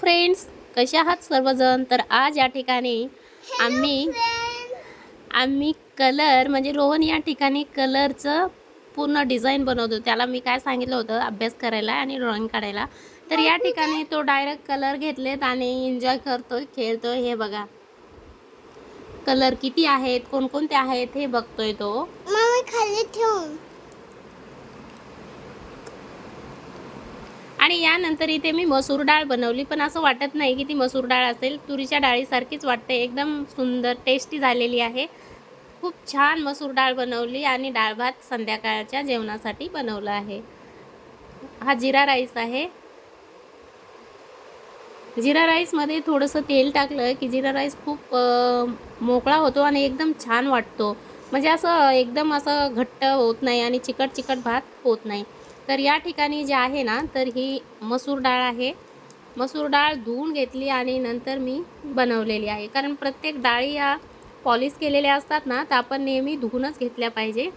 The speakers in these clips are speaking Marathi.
फ्रेंड्स कसे आहात सर्वजण? तर आज या ठिकाणी आम्ही आम्ही कलर म्हणजे रोहन या ठिकाणी कलरचं पूर्ण डिझाईन बनवतो त्याला मी काय सांगितलं होतं? अभ्यास करायला आणि ड्रॉइंग काढायला. तर या ठिकाणी तो डायरेक्ट कलर घेतलेत आणि एन्जॉय करतोय खेळतोय. हे बघा. कलर किती आहेत? कोणकोणते आहेत? हे बघतोय तो. खाली ठेवून आणि यानंतर इथे मी मसूर डाळ बनवली. पण असं वाटत नाही की ती मसूर डाळ असेल. तुरीच्या डाळीसारखीच वाटते. एकदम सुंदर टेस्टी झालेली आहे. खूप छान मसूर डाळ बनवली आणि डाळ भात संध्याकाळच्या जेवणासाठी बनवलं आहे. हा जिरा राईस आहे. जिरा राईसमध्ये थोडंसं तेल टाकलं की जिरा राईस खूप मोकळा होतो आणि एकदम छान वाटतो. म्हणजे असं एकदम असं घट्ट होत नाही आणि चिकट चिकट भात होत नाही. तर या ठिकाणी जे आहे ना तर ही मसूर डाळ आहे. मसूर डाळ धुवून घेतली आणि नंतर मी बनवलेली आहे. कारण प्रत्येक डाळी या पॉलिश केलेल्या असतात ना तर आपण नेहमी धुवूनच घेतल्या पाहिजे.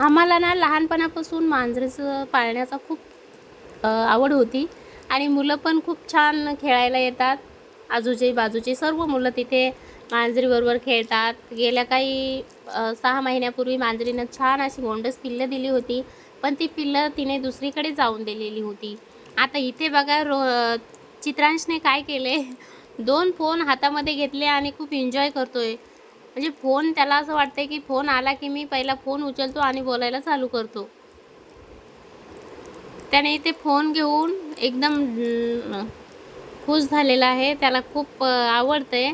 आम्हाला ना लहानपणापासून मांजरीचं पाळण्याचा खूप आवड होती. आणि मुलं पण खूप छान खेळायला येतात. आजूचे बाजूचे सर्व मुलं तिथे मांजरीबरोबर खेळतात. गेल्या काही सहा महिन्यापूर्वी मांजरीनं छान अशी गोंडस पिल्लं दिली होती. पण ती पिल्लं तिने दुसरीकडे जाऊन दिलेली होती. आता इथे बघा रो चित्रांशने काय केले दोन फोन हातामध्ये घेतले आणि खूप एन्जॉय करतोय. म्हणजे फोन त्याला असं वाटतं की फोन आला की मी पहिला फोन उचलतो आणि बोलायला चालू करतो. त्याने ते फोन घेऊन एकदम खुश झालेला आहे. त्याला खूप आवडते आवडतंय.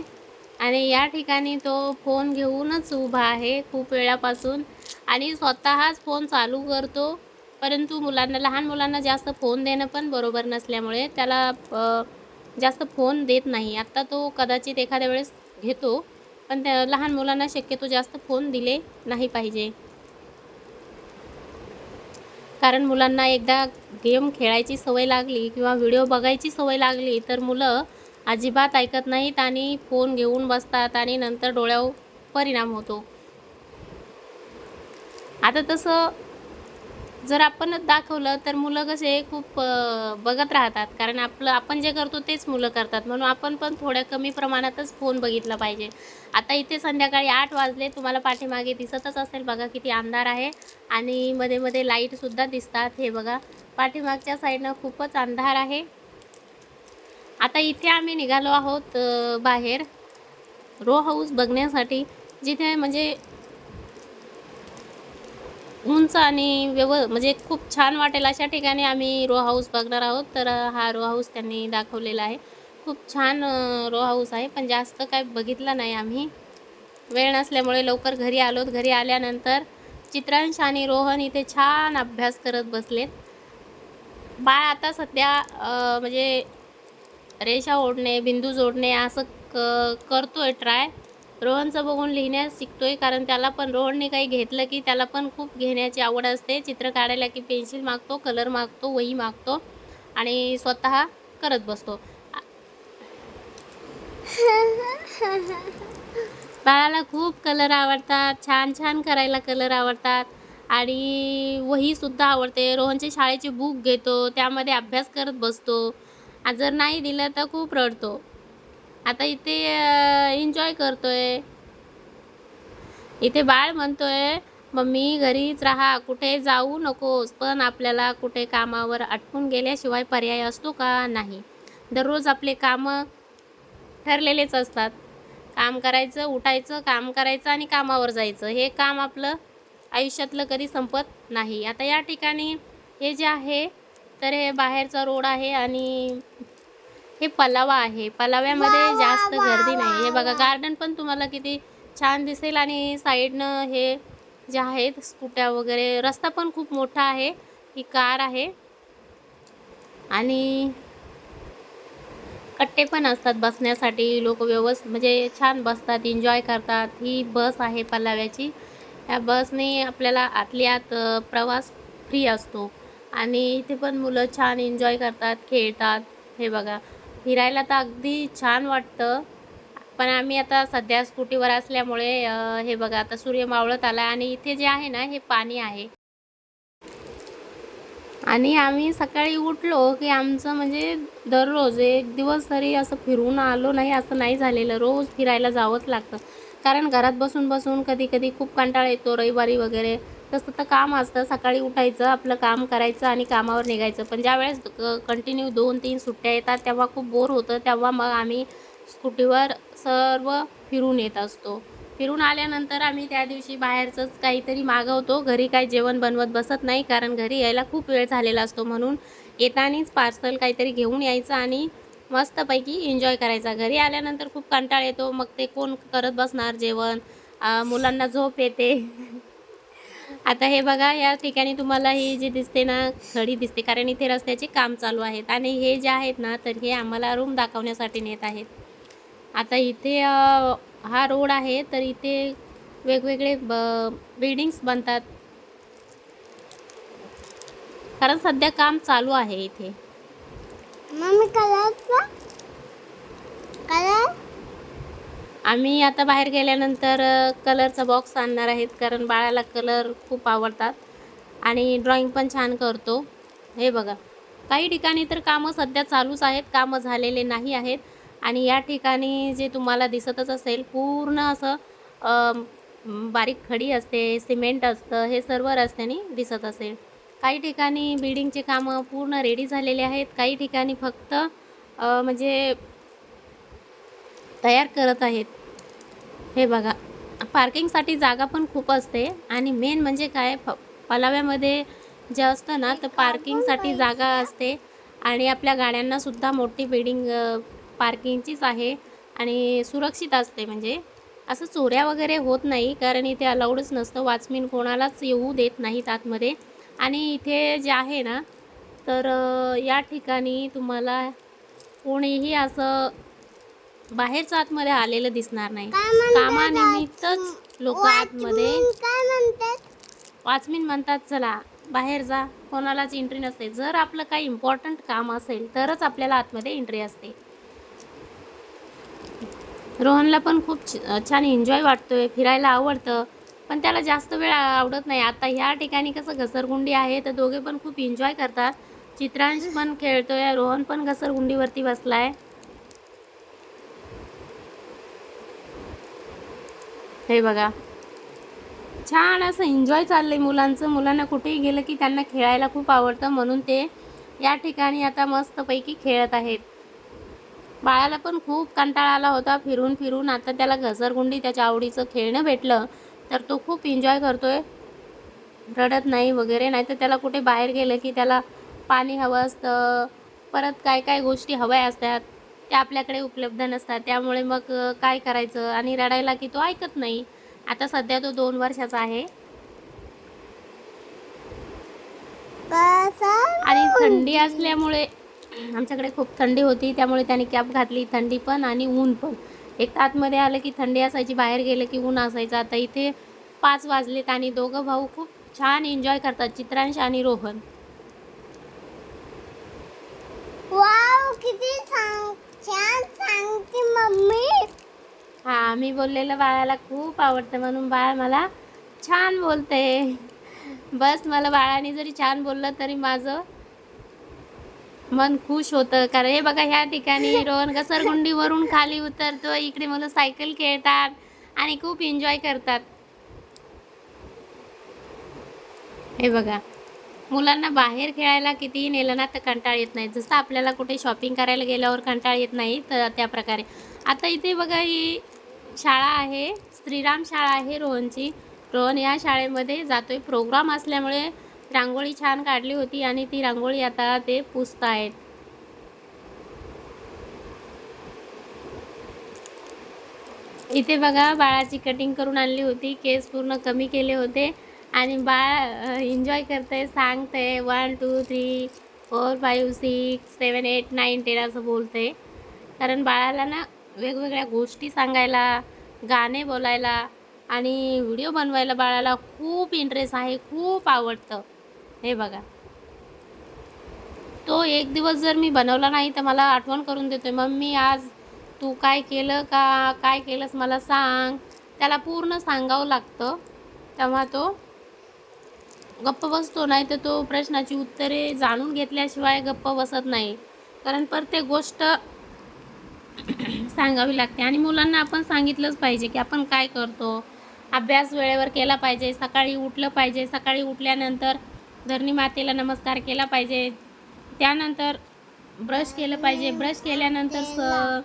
आणि या ठिकाणी तो फोन घेऊनच उभा आहे खूप वेळापासून. आणि स्वतःच फोन चालू करतो. परंतु मुलांना लहान मुलांना जास्त फोन देणं पण बरोबर नसल्यामुळे त्याला जास्त फोन देत नाही. आत्ता तो कदाचित एखाद्या वेळेस घेतो. पण त्या लहान मुलांना शक्यतो जास्त फोन दिले नाही पाहिजे. कारण मुलांना एकदा गेम खेळायची सवय लागली किंवा व्हिडिओ बघायची सवय लागली तर मुलं अजिबात ऐकत नाहीत आणि फोन घेऊन बसतात आणि नंतर डोळ्यावर परिणाम होतो. आता तसं जर आपणच दाखवलं तर मुलं कसे खूप बघत राहतात. कारण आपलं आपण जे करतो तेच मुलं करतात. म्हणून आपण पण थोड्या कमी प्रमाणातच फोन बघितला पाहिजे. आता इथे संध्याकाळी आठ वाजले तुम्हाला पाठीमागे दिसतच असेल बघा किती अंधार आहे. आणि मध्ये मध्ये लाईटसुद्धा दिसतात. हे बघा पाठीमागच्या साईडनं खूपच अंधार आहे. आता इथे आम्ही निघालो आहोत बाहेर. रो हाऊस बघण्यासाठी. जिथे म्हणजे उंच आणि व्यव म्हणजे खूप छान वाटेल अशा ठिकाणी आम्ही रो हाऊस बघणार आहोत. तर हा रो हाऊस त्यांनी दाखवलेला आहे. खूप छान रो हाऊस आहे. पण जास्त काय बघितलं नाही आम्ही. वेळ नसल्यामुळे लवकर घरी आलोत. घरी आल्यानंतर चित्रांश आणि रोहन इथे छान अभ्यास करत बसलेत. बाळ आता सध्या म्हणजे रेषा ओढणे बिंदू जोडणे असं क करतो आहे ट्राय रोहनचं बघून लिहिण्यास शिकतोय कारण त्याला पण रोहनने काही घेतलं की त्याला पण खूप घेण्याची आवड असते. चित्र काढायला की पेन्सिल मागतो कलर मागतो वही मागतो आणि स्वतः करत बसतो. बाळाला खूप कलर आवडतात छान छान करायला कलर आवडतात आणि वहीसुद्धा आवडते. रोहनचे शाळेची बुक घेतो त्यामध्ये अभ्यास करत बसतो. जर नाही दिलं तर खूप रडतो. आता इथे एन्जॉय करतोय. इथे बाळ म्हणतोय मम्मी घरीच राहा कुठे जाऊ नकोस पण आपल्याला कुठे कामावर अटकून गेल्याशिवाय पर्याय असतो का नाही? दररोज आपले कामं ठरलेलेच असतात. काम करायचं उठायचं काम करायचं आणि कामावर जायचं. हे काम आपलं आयुष्यातलं कधी संपत नाही. आता या ठिकाणी हे जे आहे तर हे बाहेरचा रोड आहे आणि हे पलावा आहे. पलाव्यामध्ये जास्त गर्दी नाही. हे बघा. गार्डन पण तुम्हाला किती छान दिसेल आणि साईडनं हे जे आहेत स्कूट्या वगैरे रस्ता पण खूप मोठा आहे. ही कार आहे. आणि कट्टे पण असतात बसण्यासाठी. लोक व्यवस्थित म्हणजे छान बसतात एन्जॉय करतात. ही बस आहे पल्लाव्याची या बसने आपल्याला आतल्या आत प्रवास फ्री असतो. आणि इथे पण मुलं छान एन्जॉय करतात खेळतात. हे बघा फिरायला तर अगदी छान वाटतं. पण आम्ही आता सध्या स्कूटीवर असल्यामुळे हे बघा आता सूर्य मावळत आला आणि इथे जे आहे ना हे पाणी आहे. आणि आम्ही सकाळी उठलो की आमचं म्हणजे दररोज एक दिवस तरी असं फिरून आलो नाही असं नाही झालेलं. रोज फिरायला जावंच लागतं. कारण घरात बसून बसून कधी कधी खूप कंटाळा येतो रविवारी वगैरे. तसं तर काम असतं. सकाळी उठायचं आपलं काम करायचं आणि कामावर निघायचं. पण ज्यावेळेस कंटिन्यू दोन तीन सुट्ट्या येतात तेव्हा खूप बोर होतं. तेव्हा मग आम्ही स्कूटीवर सर्व फिरून येत असतो. फिरून आल्यानंतर आम्ही त्या दिवशी बाहेरचंच काहीतरी मागवतो. घरी काही जेवण बनवत बसत नाही कारण घरी यायला खूप वेळ झालेला असतो. म्हणून येतानीच पार्सल काहीतरी घेऊन यायचं आणि मस्तपैकी एन्जॉय करायचा. घरी आल्यानंतर खूप कंटाळ येतो. मग ते कोण करत बसणार जेवण? मुलांना झोप येते. आता हे बघा या ठिकाणी तुम्हाला ही जी दिसते ना खडी दिसते कारण इथे रस्त्याचे काम चालू आहेत. आणि हे जे आहेत ना तर हे आम्हाला रूम दाखवण्यासाठी नेत आहेत. आता इथे हा रोड आहे तर इथे वेगवेगळे ब बिल्डिंग्स बनतात. कारण सध्या काम चालू आहे इथे. मम्मी कलर कलर आम्ही आता बाहेर गेल्यानंतर कलरचा बॉक्स आणणार आहेत कारण बाळाला कलर खूप आवडतात आणि ड्रॉईंग पण छान करतो. हे बघा काही ठिकाणी तर कामं सध्या चालूच आहेत कामं झालेले नाही आहेत आणि या ठिकाणी जे तुम्हाला दिसतच असेल पूर्ण असं बारीक खडी असते सिमेंट असतं हे सर्व रस्त्याने दिसत असेल. काही ठिकाणी बिल्डिंगचे कामं पूर्ण रेडी झालेले आहेत काही ठिकाणी फक्त म्हणजे तयार करत आहेत. हे बघा पार्किंगसाठी जागा पण खूप असते. आणि मेन म्हणजे काय फ पलाव्यामध्ये जे असतं ना तर पार्किंगसाठी जागा असते. आणि आपल्या गाड्यांना सुद्धा मोठी बिल्डिंग पार्किंगचीच आहे. आणि सुरक्षित असते म्हणजे. असं चोऱ्या वगैरे होत नाही कारण इथे अलाउडच नसतं. वाचमीन कोणालाच येऊ देत नाहीत आतमध्ये. आणि इथे जे आहे ना तर या ठिकाणी तुम्हाला कोणीही असं बाहेरच आतमध्ये आलेलं दिसणार नाही. कामानिमित्तच लोक आतमध्ये वॉचमॅन म्हणतात चला बाहेर जा. कोणालाच एंट्री नसते. जर आपलं काही इम्पॉर्टंट काम असेल तरच आपल्याला आतमध्ये एंट्री असते. रोहनला पण खूप छान एन्जॉय वाटतोय. फिरायला आवडतं. पण त्याला जास्त वेळ आवडत नाही. आता ह्या ठिकाणी कसं घसरगुंडी आहे तर दोघे पण खूप एन्जॉय करतात. चित्रांश पण खेळतोय. रोहन पण घसरगुंडीवरती बसलाय. हे बघा. छान असं एन्जॉय चाललंय मुलांचं. मुलांना कुठेही गेलं की त्यांना खेळायला खूप आवडतं. म्हणून ते या ठिकाणी आता मस्तपैकी खेळत आहेत. बाळाला पण खूप कंटाळा आला होता फिरून फिरून. आता त्याला घसरगुंडी त्याच्या आवडीचं खेळणं भेटलं. तर तो खूप एन्जॉय करतोय. रडत नाही वगैरे. नाही तर त्याला कुठे बाहेर गेलं की त्याला पाणी हवं असतं. परत काय काय गोष्टी हव्या असतात. त्या आपल्याकडे उपलब्ध नसतात. त्यामुळे मग काय करायचं? आणि रडायला की तो ऐकत नाही. आता सध्या तो दोन वर्षाचा आहे. आणि थंडी असल्यामुळे आमच्याकडे खूप थंडी होती. त्यामुळे त्याने कॅप घातली थंडी पण आणि ऊन पण. एक तर आतमध्ये आलं की थंडी असायची बाहेर गेलं की ऊन असायचं. आता इथे पाच वाजलेत आणि दोघं भाऊ खूप छान एन्जॉय करतात चित्रांश आणि रोहन. वाव किती छान. सांगते मम्मी. हा मी बोललेलं बाळाला खूप आवडतं म्हणून बाळ मला छान बोलते. बस मला बाळाने जरी छान बोललं तरी माझं मन खुश होतं. कारण हे बघा ह्या ठिकाणी रोहन घसरगुंडीवरून खाली उतरतो इकडे मुलं सायकल खेळतात आणि खूप एन्जॉय करतात. हे बघा. मुलांना बाहेर खेळायला कितीही नेलं ना तर कंटाळ येत नाही. जसं आपल्याला कुठे शॉपिंग करायला गेल्यावर कंटाळ येत नाही तर त्या प्रकारे. आता इथे बघा ही शाळा आहे श्रीराम शाळा आहे रोहनची. रोहन या शाळेमध्ये जातोय. प्रोग्राम असल्यामुळे रांगोळी छान काढली होती आणि ती रांगोळी आता ते पुसत आहेत. इथे बघा बाळाची कटिंग करून आणली होती. केस पूर्ण कमी केले होते. आणि बाळ एन्जॉय करतंय सांगते one two three four five six seven eight nine ten असं बोलते कारण बाळाला ना वेगवेगळ्या गोष्टी सांगायला गाणे बोलायला आणि व्हिडिओ बनवायला बाळाला खूप इंटरेस्ट आहे खूप आवडतं. हे बघा. तो एक दिवस जर मी बनवला नाही तर मला आठवण करून देतोय मम्मी आज तू काय केलं का? काय केलंस मला सांग. त्याला पूर्ण सांगावं लागतं. तेव्हा तो गप्प बसतो नाही तर तो प्रश्नाची उत्तरे जाणून घेतल्याशिवाय गप्प बसत नाही. कारण प्रत्येक गोष्ट सांगावी लागते. आणि मुलांना आपण सांगितलंच पाहिजे की आपण काय करतो. अभ्यास वेळेवर केला पाहिजे सकाळी उठलं पाहिजे सकाळी उठल्यानंतर धरणी मातेला नमस्कार केला पाहिजे त्यानंतर ब्रश केलं पाहिजे ब्रश केल्यानंतर स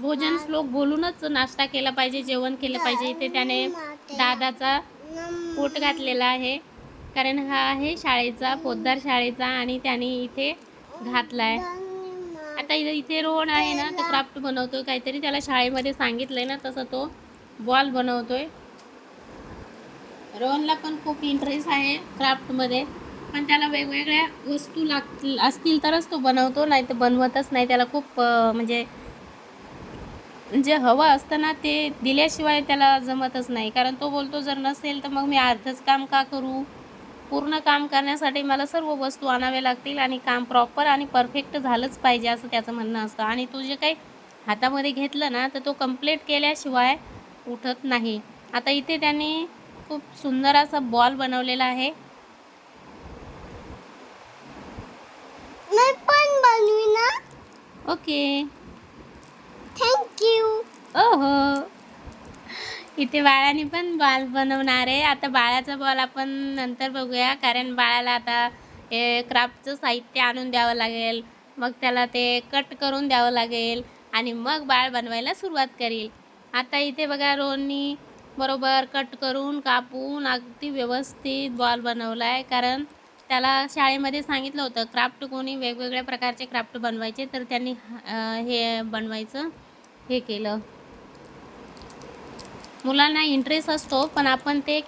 भोजन श्लोक बोलूनच नाश्ता केला पाहिजे जेवण केलं पाहिजे. इथे त्याने दादाचा पोट घातलेला आहे. कारण हा आहे शाळेचा पोद्दार शाळेचा आणि त्याने इथे घातलाय. आता इथे इथे रोहन आहे ना तो क्राफ्ट बनवतोय काहीतरी. त्याला शाळेमध्ये सांगितलंय ना तसं तो बॉल बनवतोय. रोहनला पण खूप इंटरेस्ट आहे क्राफ्टमध्ये. पण त्याला वेगवेगळ्या वस्तू लाग असतील तरच तो बनवतो नाही तर बनवतच नाही. त्याला खूप म्हणजे जे हवं असतं ना ते दिल्याशिवाय त्याला जमतच नाही. कारण तो बोलतो जर नसेल तर मग मी अर्धच काम का करू? पूर्ण काम करण्यासाठी मला सर्व वस्तू आणाव्या लागतील आणि काम प्रॉपर आणि परफेक्ट झालंच पाहिजे असं त्याचं म्हणणं असतं. आणि तू जे काही हातामध्ये घेतलं ना तर तो कंप्लीट केल्याशिवाय उठत नाही. आता इथे त्यांनी खूप सुंदर असा बॉल बनवलेला आहे. ओके थँक्यू ओहो. इथे बाळाने पण बॉल बनवणार आहे. आता बाळाचा बॉल आपण नंतर बघूया. कारण बाळाला आता हे क्राफ्टचं साहित्य आणून द्यावं लागेल. मग त्याला ते कट करून द्यावं लागेल. आणि मग बाळ बनवायला सुरुवात करेल. आता इथे बघा रोनी बरोबर कट करून कापून अगदी व्यवस्थित बॉल बनवला आहे कारण त्याला शाळेमध्ये सांगितलं होतं क्राफ्ट कोणी वेगवेगळ्या प्रकारचे क्राफ्ट बनवायचे. तर त्यांनी हे बनवायचं हे केलं. मुलांना इंटरेस्ट असतो पण आपण ते